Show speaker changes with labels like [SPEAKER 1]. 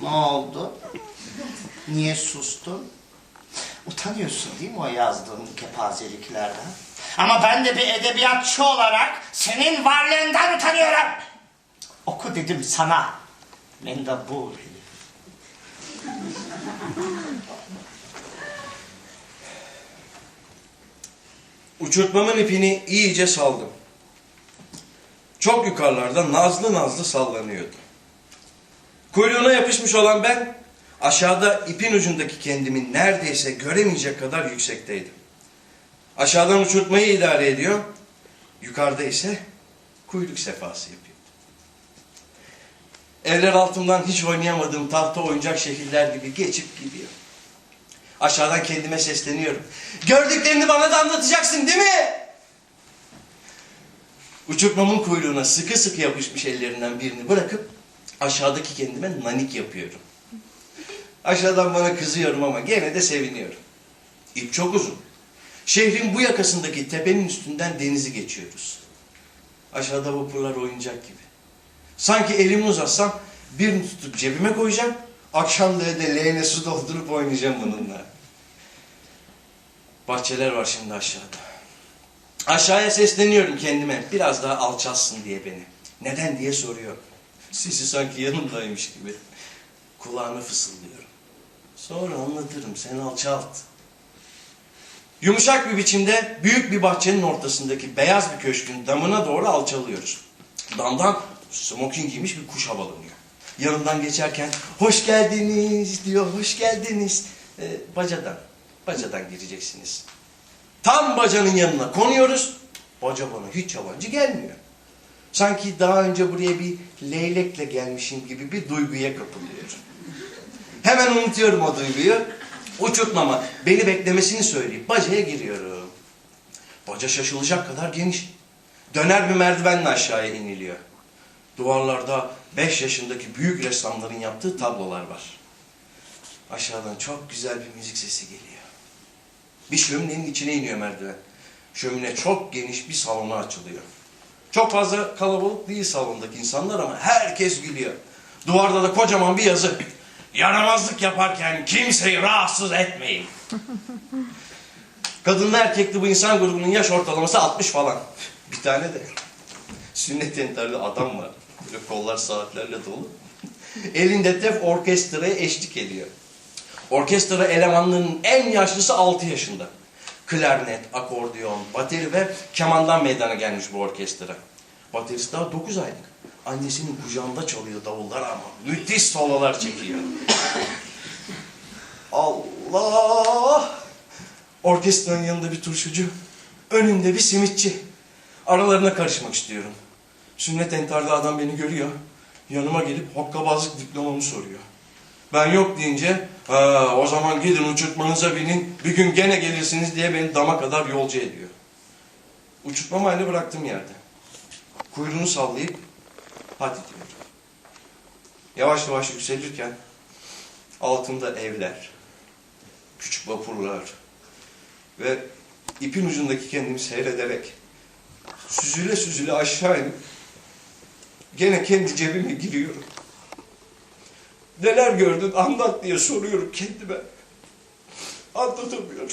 [SPEAKER 1] Ne oldu? Niye sustun? Utanıyorsun değil mi o yazdığın kepazeliklerden? Ama ben de bir edebiyatçı olarak senin varlığından utanıyorum. Oku dedim sana. Mendabur herif.
[SPEAKER 2] Uçurtmamın ipini iyice saldım. Çok yukarılarda nazlı nazlı sallanıyordu. Kuyruğuna yapışmış olan ben aşağıda ipin ucundaki kendimi neredeyse göremeyecek kadar yüksekteydim. Aşağıdan uçurtmayı idare ediyor, yukarıda ise kuyruk sefası yapıyordu. Evler altından hiç oynayamadığım tahta oyuncak şekiller gibi geçip gidiyor. Aşağıdan kendime sesleniyorum. Gördüklerini bana da anlatacaksın değil mi? Uçurtmamın kuyruğuna sıkı sıkı yapışmış ellerinden birini bırakıp aşağıdaki kendime nanik yapıyorum. Aşağıdan bana kızıyorum ama gene de seviniyorum. İp çok uzun. Şehrin bu yakasındaki tepenin üstünden denizi geçiyoruz. Aşağıda vapurlar oyuncak gibi. Sanki elimi uzatsam birini tutup cebime koyacağım. Akşamları da leğene su doldurup oynayacağım bununla. Bahçeler var şimdi aşağıda. Aşağıya sesleniyorum kendime. Biraz daha alçalsın diye beni. Neden diye soruyor. Sesi sanki yanımdaymış gibi. Kulağına fısıldıyorum. Sonra anlatırım. Sen alçalt. Yumuşak bir biçimde büyük bir bahçenin ortasındaki beyaz bir köşkün damına doğru alçalıyoruz. Damdan smoking giymiş bir kuş havalanıyor. Yanından geçerken hoş geldiniz diyor, hoş geldiniz. Ee, bacadan, bacadan gireceksiniz. Tam bacanın yanına konuyoruz. Baca bana hiç yabancı gelmiyor. Sanki daha önce buraya bir leylekle gelmişim gibi bir duyguya kapılıyorum. Hemen unutuyorum o duyguyu. Uçurtmama beni beklemesini söyleyip bacaya giriyorum. Baca şaşılacak kadar geniş. Döner bir merdivenle aşağıya iniliyor. Duvarlarda 5 yaşındaki büyük ressamların yaptığı tablolar var. Aşağıdan çok güzel bir müzik sesi geliyor. Bir şöminenin içine iniyor merdiven. Şömine çok geniş bir salona açılıyor. Çok fazla kalabalık değil salondaki insanlar ama herkes gülüyor. Duvarda da kocaman bir yazı. Yaramazlık yaparken kimseyi rahatsız etmeyin. Kadınlı erkekli bu insan grubunun yaş ortalaması 60 falan. Bir tane de sünnet entarlı adam var. Böyle kollar saatlerle dolu. Elinde tef orkestraya eşlik ediyor. Orkestra elemanlarının en yaşlısı 6 yaşında. Klarnet, akordeon, bateri ve kemandan meydana gelmiş bu orkestra. Baterist daha 9 aylık. Annesinin kucağında çalıyor davullar ama müthiş sololar çekiyor. Allah! Orkestranın yanında bir turşucu, önünde bir simitçi. Aralarına karışmak istiyorum. Sünnet entarlı adam beni görüyor. Yanıma gelip hokkabazlık diplomamı soruyor. Ben yok deyince ha, o zaman gidin uçurtmanıza binin bir gün gene gelirsiniz diye beni dama kadar yolcu ediyor. Uçurtmamı aynı bıraktım yerde. Kuyruğunu sallayıp hadi diyor. Yavaş yavaş yükselirken altında evler, küçük vapurlar ve ipin ucundaki kendimi seyrederek süzüle süzüle aşağı inip gene kendi cebime giriyorum. Neler gördün anlat diye soruyorum kendime. Anlatamıyorum.